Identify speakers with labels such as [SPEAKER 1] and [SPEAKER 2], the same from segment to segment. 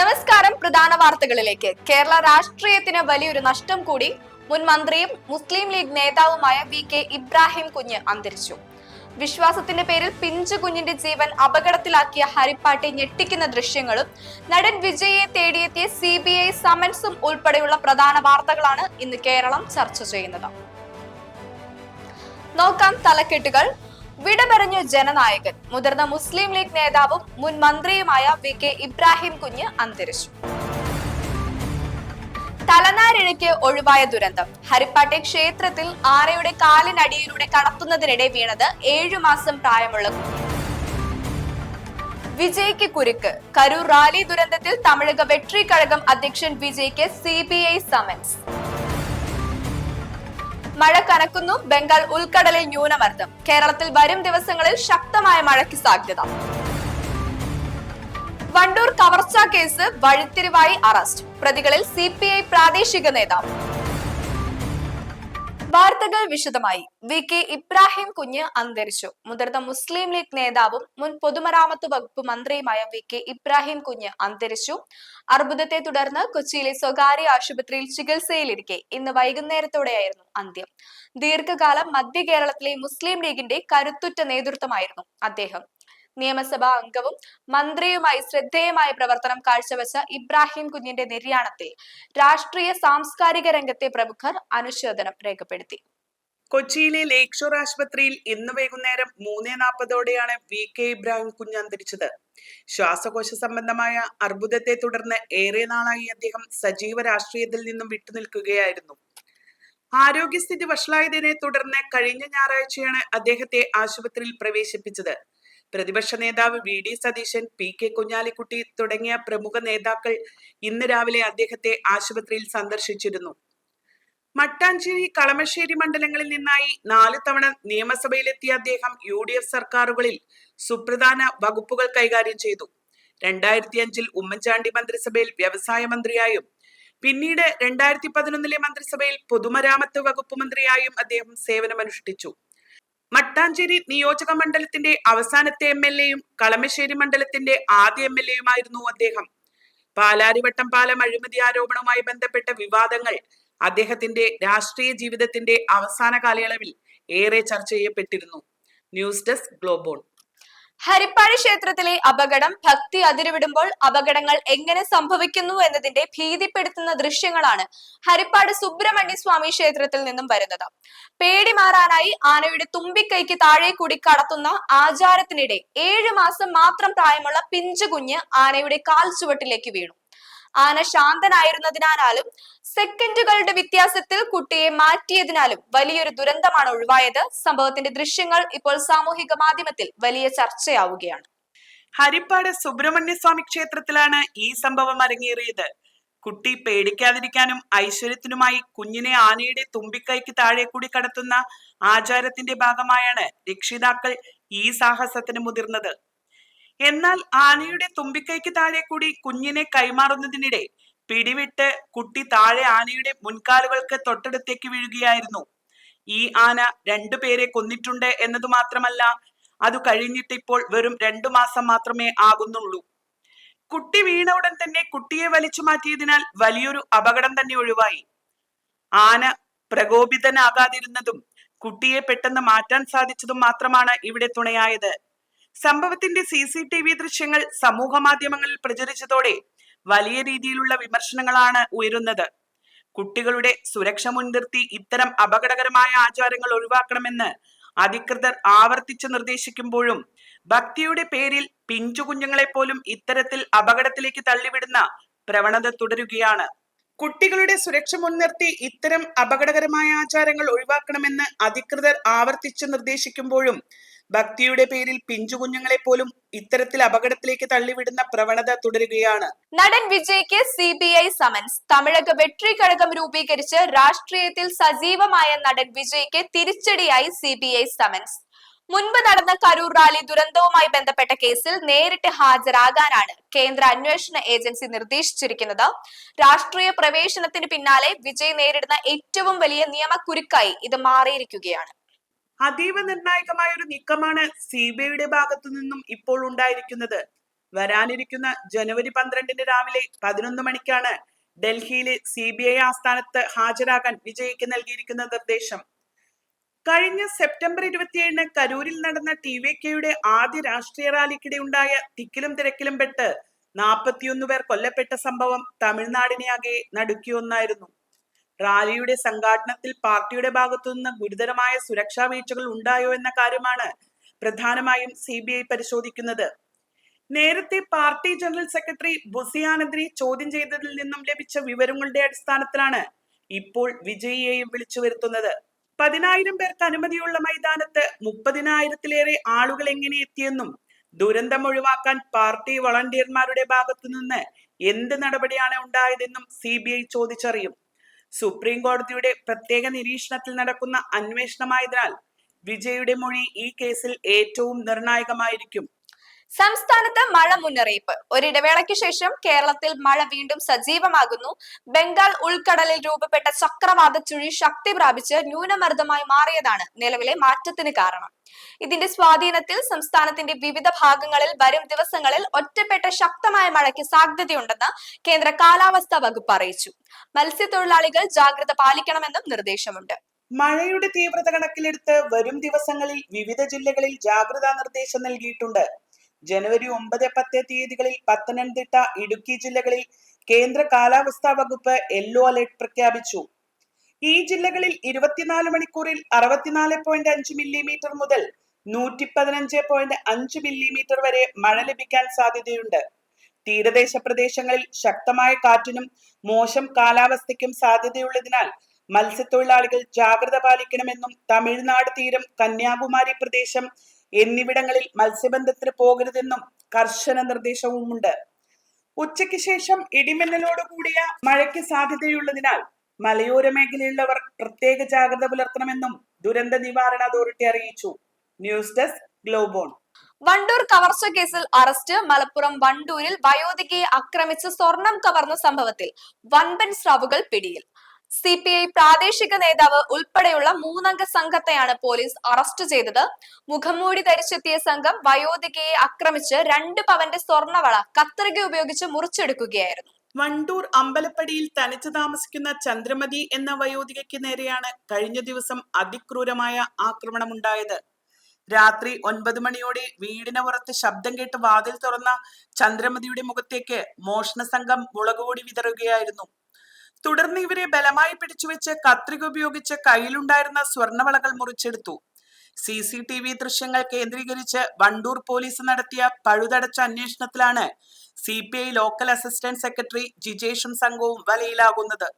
[SPEAKER 1] നമസ്കാരം പ്രധാന വാർത്തകളിലേക്ക് കേരള രാഷ്ട്രീയത്തിന് വലിയൊരു നഷ്ടം കൂടി മുൻ മന്ത്രിയും മുസ്ലിം ലീഗ് നേതാവുമായ വി കെ ഇബ്രാഹിം കുഞ്ഞ് അന്തരിച്ചു വിശ്വാസത്തിന്റെ പേരിൽ പിഞ്ചു കുഞ്ഞിന്റെ ജീവൻ അപകടത്തിലാക്കിയ ഹരിപ്പാട്ടി ഞെട്ടിക്കുന്ന ദൃശ്യങ്ങളും നടൻ വിജയെ തേടിയെത്തിയ സി ബി ഐ സമൻസും ഉൾപ്പെടെയുള്ള പ്രധാന വാർത്തകളാണ് ഇന്ന് കേരളം ചർച്ച ചെയ്യുന്നത് നോക്കാം തലക്കെട്ടുകൾ വിട ജനനായകൻ മുതിർന്ന മുസ്ലിം ലീഗ് നേതാവും മുൻ മന്ത്രിയുമായ വി കെ ഇബ്രാഹിം കുഞ്ഞ് അന്തരിച്ചു തലനാരിഴയ്ക്ക് ഒഴിവായ ദുരന്തം ഹരിപ്പാട്ടെ ക്ഷേത്രത്തിൽ ആനയുടെ കാലിനടിയിലൂടെ കടത്തുന്നതിനിടെ വീണത് ഏഴു മാസം പ്രായമുള്ള വിജയ്ക്ക് കുരുക്ക് കരൂർ റാലി ദുരന്തത്തിൽ തമിഴക വെട്രി കഴകം അധ്യക്ഷൻ വിജയ്ക്ക് സി ബി ഐ സമൻസ് മഴ കനക്കുന്നു ബംഗാൾ ഉൾക്കടലിൽ ന്യൂനമർദ്ദം കേരളത്തിൽ വരും ദിവസങ്ങളിൽ ശക്തമായ മഴയ്ക്ക് സാധ്യത വണ്ടൂർ കവർച്ച കേസ് വഴിത്തിരിവായി അറസ്റ്റ് പ്രതികളിൽ സി പ്രാദേശിക നേതാവ് വാർത്തകൾ വിശദമായി വി കെ ഇബ്രാഹിം കുഞ്ഞ് അന്തരിച്ചു മുതിർന്ന മുസ്ലിം ലീഗ് നേതാവും മുൻ പൊതുമരാമത്ത് വകുപ്പ് മന്ത്രിയുമായ വി കെ ഇബ്രാഹിം കുഞ്ഞ് അന്തരിച്ചു അർബുദത്തെ തുടർന്ന് കൊച്ചിയിലെ സ്വകാര്യ ആശുപത്രിയിൽ ചികിത്സയിലിരിക്കെ ഇന്ന് വൈകുന്നേരത്തോടെയായിരുന്നു അന്ത്യം ദീർഘകാലം മധ്യ കേരളത്തിലെ മുസ്ലിം ലീഗിന്റെ കരുത്തുറ്റ നേതൃത്വമായിരുന്നു അദ്ദേഹം നിയമസഭാ അംഗവും മന്ത്രിയുമായി ശ്രദ്ധേയമായ പ്രവർത്തനം കാഴ്ചവെച്ച ഇബ്രാഹിം കുഞ്ഞിന്റെ നിര്യാണത്തിൽ രാഷ്ട്രീയ സാംസ്കാരിക രംഗത്തെ പ്രമുഖർ അനുശോചനം രേഖപ്പെടുത്തി
[SPEAKER 2] കൊച്ചിയിലെ ലേക്ഷോർ ആശുപത്രിയിൽ ഇന്ന് വൈകുന്നേരം മൂന്നേ നാൽപ്പതോടെയാണ് വി കെ ഇബ്രാഹിം കുഞ്ഞ് അന്തരിച്ചത് ശ്വാസകോശ സംബന്ധമായ അർബുദത്തെ തുടർന്ന് ഏറെ നാളായി അദ്ദേഹം സജീവ രാഷ്ട്രീയത്തിൽ നിന്നും വിട്ടുനിൽക്കുകയായിരുന്നു ആരോഗ്യസ്ഥിതി വഷളായതിനെ തുടർന്ന് കഴിഞ്ഞ ഞായറാഴ്ചയാണ് അദ്ദേഹത്തെ ആശുപത്രിയിൽ പ്രവേശിപ്പിച്ചത് പ്രതിപക്ഷ നേതാവ് V D Satheesan P K Kunhalikutty തുടങ്ങിയ പ്രമുഖ നേതാക്കൾ ഇന്ന് രാവിലെ അദ്ദേഹത്തെ ആശുപത്രിയിൽ സന്ദർശിച്ചിരുന്നു മട്ടാഞ്ചേരി കളമശ്ശേരി മണ്ഡലങ്ങളിൽ നിന്നായി നാല് തവണ നിയമസഭയിലെത്തിയ അദ്ദേഹം യു ഡി എഫ് സർക്കാരുകളിൽ സുപ്രധാന വകുപ്പുകൾ കൈകാര്യം ചെയ്തു രണ്ടായിരത്തി അഞ്ചിൽ ഉമ്മൻചാണ്ടി മന്ത്രിസഭയിൽ വ്യവസായ മന്ത്രിയായും പിന്നീട് രണ്ടായിരത്തി പതിനൊന്നിലെ മന്ത്രിസഭയിൽ പൊതുമരാമത്ത് വകുപ്പ് മന്ത്രിയായും അദ്ദേഹം സേവനമനുഷ്ഠിച്ചു മട്ടാഞ്ചേരി നിയോജക മണ്ഡലത്തിന്റെ അവസാനത്തെ എം എൽ എയും കളമശ്ശേരി മണ്ഡലത്തിന്റെ ആദ്യ എം എൽ എയുമായിരുന്നു അദ്ദേഹം പാലാരിവട്ടം പാലം അഴിമതി ആരോപണവുമായി ബന്ധപ്പെട്ട വിവാദങ്ങൾ അദ്ദേഹത്തിന്റെ രാഷ്ട്രീയ ജീവിതത്തിന്റെ അവസാന കാലയളവിൽ ഏറെ ചർച്ച ചെയ്യപ്പെട്ടിരുന്നു ന്യൂസ് ഡെസ്ക് ഗ്ലോബോൺ
[SPEAKER 3] ഹരിപ്പാട് ക്ഷേത്രത്തിലെ അപകടം ഭക്തി അതിരുവിടുമ്പോൾ അപകടങ്ങൾ എങ്ങനെ സംഭവിക്കുന്നു എന്നതിന്റെ ഭീതിപ്പെടുത്തുന്ന ദൃശ്യങ്ങളാണ് ഹരിപ്പാട് സുബ്രഹ്മണ്യ സ്വാമി ക്ഷേത്രത്തിൽ നിന്നും വരുന്നത് പേടി മാറാനായി ആനയുടെ തുമ്പിക്കൈക്ക് താഴെ കൂടി കടത്തുന്ന ആചാരത്തിനിടെ ഏഴു മാസം മാത്രം പ്രായമുള്ള പിഞ്ചു കുഞ്ഞ് ആനയുടെ കാൽ ചുവട്ടിലേക്ക് വീണു ആന ശാന്തനായിരുന്നതിനാലും സെക്കൻഡുകളുടെ വ്യത്യാസത്തിൽ കുട്ടിയെ മാറ്റിയതിനാലും വലിയൊരു ദുരന്തമാണ് ഒഴിവായത് സംഭവത്തിന്റെ ദൃശ്യങ്ങൾ ഇപ്പോൾ സാമൂഹിക മാധ്യമത്തിൽ വലിയ ചർച്ചയാവുകയാണ്
[SPEAKER 4] ഹരിപ്പാട് സുബ്രഹ്മണ്യസ്വാമി ക്ഷേത്രത്തിലാണ് ഈ സംഭവം അരങ്ങേറിയത് കുട്ടി പേടിക്കാതിരിക്കാനും ഐശ്വര്യത്തിനുമായി കുഞ്ഞിനെ ആനയുടെ തുമ്പിക്കൈക്ക് താഴെ കൂടി കടത്തുന്ന ആചാരത്തിന്റെ ഭാഗമായാണ് രക്ഷിതാക്കൾ ഈ സാഹസത്തിന് മുതിർന്നത് എന്നാൽ ആനയുടെ തുമ്പിക്കൈക്ക് താഴെ കൂടി കുഞ്ഞിനെ കൈമാറുന്നതിനിടെ പിടിവിട്ട് കുട്ടി താഴെ ആനയുടെ മുൻകാലുകൾക്ക് തൊട്ടടുത്തേക്ക് വീഴുകയായിരുന്നു ഈ ആന രണ്ടുപേരെ കൊന്നിട്ടുണ്ട് എന്നത് മാത്രമല്ല അത് കഴിഞ്ഞിട്ട് ഇപ്പോൾ വെറും രണ്ടു മാസം മാത്രമേ ആകുന്നുള്ളൂ കുട്ടി വീണ ഉടൻ തന്നെ കുട്ടിയെ വലിച്ചു മാറ്റിയതിനാൽ വലിയൊരു അപകടം തന്നെ ഒഴിവായി ആന പ്രകോപിതനാകാതിരുന്നതും കുട്ടിയെ പെട്ടെന്ന് മാറ്റാൻ സാധിച്ചതും മാത്രമാണ് ഇവിടെ തുണയായത് സംഭവത്തിന്റെ സി സി ടി വി ദൃശ്യങ്ങൾ സമൂഹ മാധ്യമങ്ങളിൽ പ്രചരിച്ചതോടെ വലിയ രീതിയിലുള്ള വിമർശനങ്ങളാണ് ഉയരുന്നത് കുട്ടികളുടെ സുരക്ഷ മുൻനിർത്തി ഇത്തരം അപകടകരമായ ആചാരങ്ങൾ ഒഴിവാക്കണമെന്ന് അധികൃതർ ആവർത്തിച്ചു നിർദ്ദേശിക്കുമ്പോഴും ഭക്തിയുടെ പേരിൽ പിഞ്ചു കുഞ്ഞുങ്ങളെ പോലും ഇത്തരത്തിൽ അപകടത്തിലേക്ക് തള്ളിവിടുന്ന പ്രവണത തുടരുകയാണ് കുട്ടികളുടെ സുരക്ഷ മുൻനിർത്തി ഇത്തരം അപകടകരമായ ആചാരങ്ങൾ ഒഴിവാക്കണമെന്ന് അധികൃതർ ആവർത്തിച്ചു നിർദ്ദേശിക്കുമ്പോഴും ഭക്തിയുടെ പേരിൽ പിഞ്ചുകുഞ്ഞുങ്ങളെ പോലും ഇത്തരത്തിൽ അപകടത്തിലേക്ക് തള്ളിവിടുന്ന പ്രവണത തുടരുകയാണ്
[SPEAKER 1] നടൻ വിജയ്ക്ക് C B I summons Tamilaga Vettri Kazhagam രൂപീകരിച്ച് രാഷ്ട്രീയത്തിൽ സജീവമായ നടൻ വിജയ്ക്ക് തിരിച്ചടിയായി സി ബി ഐ സമൻസ് മുൻപ് നടന്ന കരൂർ റാലി ദുരന്തവുമായി ബന്ധപ്പെട്ട കേസിൽ നേരിട്ട് ഹാജരാകാനാണ് കേന്ദ്ര അന്വേഷണ ഏജൻസി നിർദ്ദേശിച്ചിരിക്കുന്നത് രാഷ്ട്രീയ പ്രവേശനത്തിന് പിന്നാലെ വിജയ് നേരിടുന്ന ഏറ്റവും വലിയ നിയമക്കുരുക്കായി ഇത് മാറിയിരിക്കുകയാണ്
[SPEAKER 5] അതീവ നിർണായകമായ ഒരു നീക്കമാണ് സി ബി ഐയുടെ ഭാഗത്തു നിന്നും ഇപ്പോൾ ഉണ്ടായിരിക്കുന്നത് വരാനിരിക്കുന്ന ജനുവരി പന്ത്രണ്ടിന് രാവിലെ പതിനൊന്ന് മണിക്കാണ് ഡൽഹിയിലെ സി ബി ഐ ആസ്ഥാനത്ത് ഹാജരാകാൻ വിജയ്ക്ക് നൽകിയിരിക്കുന്ന നിർദ്ദേശം കഴിഞ്ഞ സെപ്റ്റംബർ ഇരുപത്തിയേഴിന് കരൂരിൽ നടന്ന ടി വി കെയുടെ ആദ്യ രാഷ്ട്രീയ റാലിക്കിടെ ഉണ്ടായ തിക്കിലും തിരക്കിലും പെട്ട് നാൽപ്പത്തിയൊന്ന് പേർ കൊല്ലപ്പെട്ട സംഭവം തമിഴ്നാടിനെ ആകെ നടുക്കിയൊന്നായിരുന്നു റാലിയുടെ സംഘാടനത്തിൽ പാർട്ടിയുടെ ഭാഗത്തുനിന്ന് ഗുരുതരമായ സുരക്ഷാ വീഴ്ചകൾ ഉണ്ടായോ എന്ന കാര്യമാണ് പ്രധാനമായും സി ബി ഐ പരിശോധിക്കുന്നത് നേരത്തെ പാർട്ടി ജനറൽ സെക്രട്ടറി ബുസിയാനന്ദിനെ ചോദ്യം ചെയ്തതിൽ നിന്നും ലഭിച്ച വിവരങ്ങളുടെ അടിസ്ഥാനത്തിലാണ് ഇപ്പോൾ വിജയിയെയും വിളിച്ചു വരുത്തുന്നത് പതിനായിരം പേർക്ക് അനുമതിയുള്ള മൈതാനത്ത് മുപ്പതിനായിരത്തിലേറെ ആളുകൾ എങ്ങനെ എത്തിയെന്നും ദുരന്തം ഒഴിവാക്കാൻ പാർട്ടി വളണ്ടിയർമാരുടെ ഭാഗത്തുനിന്ന് എന്ത് നടപടിയാണ് ഉണ്ടായതെന്നും സി ചോദിച്ചറിയും സുപ്രീം കോടതിയുടെ പ്രത്യേക നിരീക്ഷണത്തിൽ നടക്കുന്ന അന്വേഷണമായതിനാൽ വിജയുടെ മൊഴി ഈ കേസിൽ ഏറ്റവും നിർണായകമായിരിക്കും
[SPEAKER 6] സംസ്ഥാനത്ത് മഴ മുന്നറിയിപ്പ് ഒരിടവേളയ്ക്ക് ശേഷം കേരളത്തിൽ മഴ വീണ്ടും സജീവമാകുന്നു ബംഗാൾ ഉൾക്കടലിൽ രൂപപ്പെട്ട ചക്രവാത ചുഴി ശക്തി പ്രാപിച്ച് ന്യൂനമർദ്ദമായി മാറിയതാണ് നിലവിലെ മാറ്റത്തിന് കാരണം ഇതിന്റെ സ്വാധീനത്തിൽ സംസ്ഥാനത്തിന്റെ വിവിധ ഭാഗങ്ങളിൽ വരും ദിവസങ്ങളിൽ ഒറ്റപ്പെട്ട ശക്തമായ മഴയ്ക്ക് സാധ്യതയുണ്ടെന്ന് കേന്ദ്ര കാലാവസ്ഥാ വകുപ്പ് അറിയിച്ചു മത്സ്യത്തൊഴിലാളികൾ ജാഗ്രത പാലിക്കണമെന്നും നിർദ്ദേശമുണ്ട്
[SPEAKER 7] മഴയുടെ തീവ്രത കണക്കിലെടുത്ത് വരും ദിവസങ്ങളിൽ വിവിധ ജില്ലകളിൽ ജാഗ്രതാ നിർദ്ദേശം നൽകിയിട്ടുണ്ട് ജനുവരി ഒമ്പത് പത്ത് തീയതികളിൽ പത്തനംതിട്ട ഇടുക്കി ജില്ലകളിൽ കേന്ദ്ര കാലാവസ്ഥാ വകുപ്പ് യെല്ലോ അലർട്ട് പ്രഖ്യാപിച്ചു ഈ ജില്ലകളിൽ ഇരുപത്തിനാല് മണിക്കൂറിൽ അറുപത്തിനാല് പോയിന്റ് അഞ്ച് മില്ലിമീറ്റർ മുതൽ നൂറ്റി പതിനഞ്ച് പോയിന്റ് അഞ്ച് മില്ലിമീറ്റർ വരെ മഴ ലഭിക്കാൻ സാധ്യതയുണ്ട് തീരദേശ പ്രദേശങ്ങളിൽ ശക്തമായ കാറ്റിനും മോശം കാലാവസ്ഥയ്ക്കും സാധ്യതയുള്ളതിനാൽ മത്സ്യത്തൊഴിലാളികൾ ജാഗ്രത പാലിക്കണമെന്നും തമിഴ്നാട് തീരം കന്യാകുമാരി പ്രദേശം എന്നിവിടങ്ങളിൽ മത്സ്യബന്ധത്തിന് പോകരുതെന്നും കർശന നിർദ്ദേശവുമുണ്ട് ഉച്ചയ്ക്ക് ശേഷം ഇടിമിന്നലോട് കൂടിയ മഴയ്ക്ക് സാധ്യതയുള്ളതിനാൽ മലയോര മേഖലയിലുള്ളവർ പ്രത്യേക ജാഗ്രത പുലർത്തണമെന്നും ദുരന്ത നിവാരണ അതോറിറ്റി അറിയിച്ചു ന്യൂസ് ഡെസ്ക് ഗ്ലോബോൺ
[SPEAKER 8] വണ്ടൂർ കവർച്ച കേസിൽ അറസ്റ്റ് മലപ്പുറം വണ്ടൂരിൽ വയോധികയെ ആക്രമിച്ച് സ്വർണം കവർന്ന സംഭവത്തിൽ വൻപൻ സ്രാവുകൾ പിടിയിൽ സി പി ഐ പ്രാദേശിക നേതാവ് ഉൾപ്പെടെയുള്ള മൂന്നംഗ സംഘത്തെയാണ് പോലീസ് അറസ്റ്റ് ചെയ്തത് മുഖംമൂടി ധരിച്ചെത്തിയ സംഘം വയോധികയെ ആക്രമിച്ച് രണ്ട് പവന്റെ സ്വർണവള കത്രിക ഉപയോഗിച്ച് മുറിച്ചെടുക്കുകയായിരുന്നു
[SPEAKER 9] വണ്ടൂർ അമ്പലപ്പടിയിൽ തനിച്ച് താമസിക്കുന്ന ചന്ദ്രമതി എന്ന വയോധികയ്ക്ക് നേരെയാണ് കഴിഞ്ഞ ദിവസം അതിക്രൂരമായ ആക്രമണമുണ്ടായത് രാത്രി ഒൻപത് മണിയോടെ വീടിന് പുറത്ത് ശബ്ദം കേട്ട് വാതിൽ തുറന്ന ചന്ദ്രമതിയുടെ മുഖത്തേക്ക് മോഷണ സംഘം മുളകുപൊടി വിതറുകയായിരുന്നു തുടർന്ന് ഇവരെ ബലമായി പിടിച്ചുവെച്ച് കത്രിക ഉപയോഗിച്ച് കയ്യിലുണ്ടായിരുന്ന സ്വർണവളകൾ മുറിച്ചെടുത്തു സി സി ടി വി ദൃശ്യങ്ങൾ കേന്ദ്രീകരിച്ച് വണ്ടൂർ പോലീസ് നടത്തിയ പഴുതടച്ച അന്വേഷണത്തിലാണ് C P I local assistant secretary ജിജേഷും സംഘവും വലയിലാകുന്നത്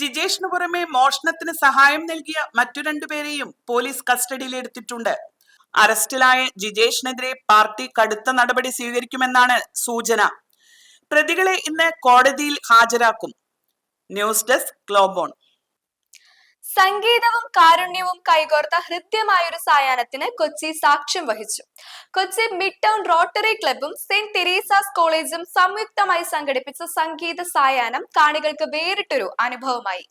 [SPEAKER 9] ജിജേഷിന് പുറമെ മോഷണത്തിന് സഹായം നൽകിയ മറ്റു രണ്ടുപേരെയും പോലീസ് കസ്റ്റഡിയിലെടുത്തിട്ടുണ്ട് അറസ്റ്റിലായ ജിജേഷിനെതിരെ പാർട്ടി കടുത്ത നടപടി സ്വീകരിക്കുമെന്നാണ് സൂചന പ്രതികളെ ഇന്ന് കോടതിയിൽ ഹാജരാക്കും ന്യൂസ് ഡെസ്ക് ഗ്ലോബോൺ
[SPEAKER 10] സംഗീതവും കാരുണ്യവും കൈകോർത്ത ഹൃദ്യമായ ഒരു സായാഹ്നത്തിന് കൊച്ചി സാക്ഷ്യം വഹിച്ചു കൊച്ചി മിഡ് ടൗൺ റോട്ടറി ക്ലബും സെന്റ് തെരേസാസ് കോളേജും സംയുക്തമായി സംഘടിപ്പിച്ച സംഗീത സായാഹ്നം കാണികൾക്ക് വേറിട്ടൊരു അനുഭവമായി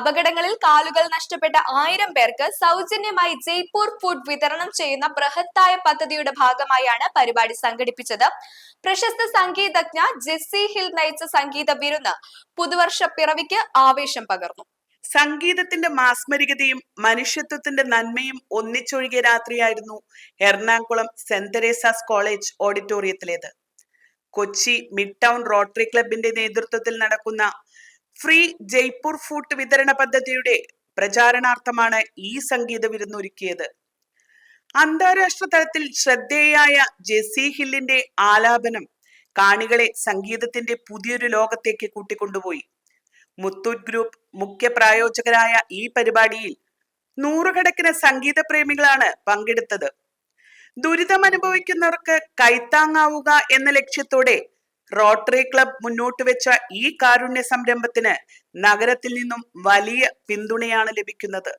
[SPEAKER 10] അപകടങ്ങളിൽ കാലുകൾ നഷ്ടപ്പെട്ട ആയിരം പേർക്ക് സൗജന്യമായി ജയ്പൂർ ഫുഡ് വിതരണം ചെയ്യുന്ന ബൃഹത്തായ പദ്ധതിയുടെ ഭാഗമായാണ് പരിപാടി സംഘടിപ്പിച്ചത് പ്രശസ്ത സംഗീതജ്ഞ ജെസ്സി ഹിൽ നയിച്ച സംഗീത വിരുന്ന് പുതുവർഷ പിറവിക്ക് ആവേശം പകർന്നു
[SPEAKER 11] സംഗീതത്തിന്റെ മാസ്മരികതയും മനുഷ്യത്വത്തിന്റെ നന്മയും ഒന്നിച്ചൊഴുകിയ രാത്രിയായിരുന്നു എറണാകുളം സെന്റ് തെരേസാസ് കോളേജ് ഓഡിറ്റോറിയത്തിലേത് കൊച്ചി മിഡ് ടൗൺ റോട്ടറി ക്ലബിന്റെ നേതൃത്വത്തിൽ നടക്കുന്ന ഫ്രീ ജയ്പൂർ ഫുഡ് വിതരണ പദ്ധതിയുടെ പ്രചാരണാർത്ഥമാണ് ഈ സംഗീത വിരുന്നൊരുക്കിയത് അന്താരാഷ്ട്ര തലത്തിൽ ശ്രദ്ധേയായ ജെസി ഹില്ലിന്റെ ആലാപനം കാണികളെ സംഗീതത്തിന്റെ പുതിയൊരു ലോകത്തേക്ക് കൂട്ടിക്കൊണ്ടുപോയി മുത്തൂറ്റ് ഗ്രൂപ്പ് മുഖ്യ പ്രായോജകരായ ഈ പരിപാടിയിൽ നൂറുകണക്കിന് സംഗീത പ്രേമികളാണ് പങ്കെടുത്തത് ദുരിതം അനുഭവിക്കുന്നവർക്ക് കൈത്താങ്ങാവുക എന്ന ലക്ഷ്യത്തോടെ റോട്ടറി ക്ലബ് മുന്നോട്ട് വെച്ച ഈ കാരുണ്യ സംരംഭത്തിന് നഗരത്തിൽ നിന്നും വലിയ പിന്തുണയാണ് ലഭിക്കുന്നത്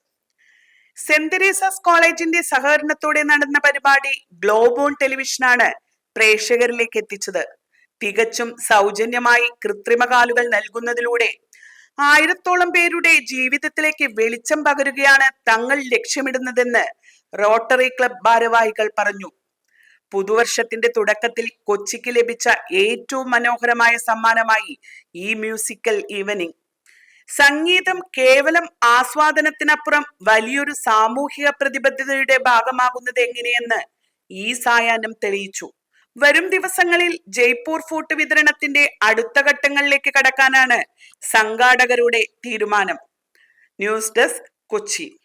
[SPEAKER 11] സെന്റ് തെരേസസ് കോളേജിന്റെ സഹകരണത്തോടെ നടന്ന പരിപാടി ഗ്ലോബോൺ ടെലിവിഷനാണ് പ്രേക്ഷകരിലേക്ക് എത്തിച്ചത് തികച്ചും സൗജന്യമായി കൃത്രിമകാലുകൾ നൽകുന്നതിലൂടെ ആയിരത്തോളം പേരുടെ ജീവിതത്തിലേക്ക് വെളിച്ചം പകരുകയാണ് തങ്ങൾ ലക്ഷ്യമിടുന്നതെന്ന് റോട്ടറി ക്ലബ് ഭാരവാഹികൾ പറഞ്ഞു പുതുവർഷത്തിന്റെ തുടക്കത്തിൽ കൊച്ചിക്ക് ലഭിച്ച ഏറ്റവും മനോഹരമായ സമ്മാനമായി ഈ മ്യൂസിക്കൽ ഈവനിങ് സംഗീതം കേവലം ആസ്വാദനത്തിനപ്പുറം വലിയൊരു സാമൂഹിക പ്രതിബദ്ധതയുടെ ഭാഗമാകുന്നത് എങ്ങനെയെന്ന് ഈ സായാഹ്നം തെളിയിച്ചു വരും ദിവസങ്ങളിൽ ജയ്പൂർ ഫോർട്ട് വിതരണത്തിന്റെ അടുത്ത ഘട്ടങ്ങളിലേക്ക് കടക്കാനാണ് സംഘാടകരുടെ തീരുമാനം ന്യൂസ് ഡെസ്ക് കൊച്ചി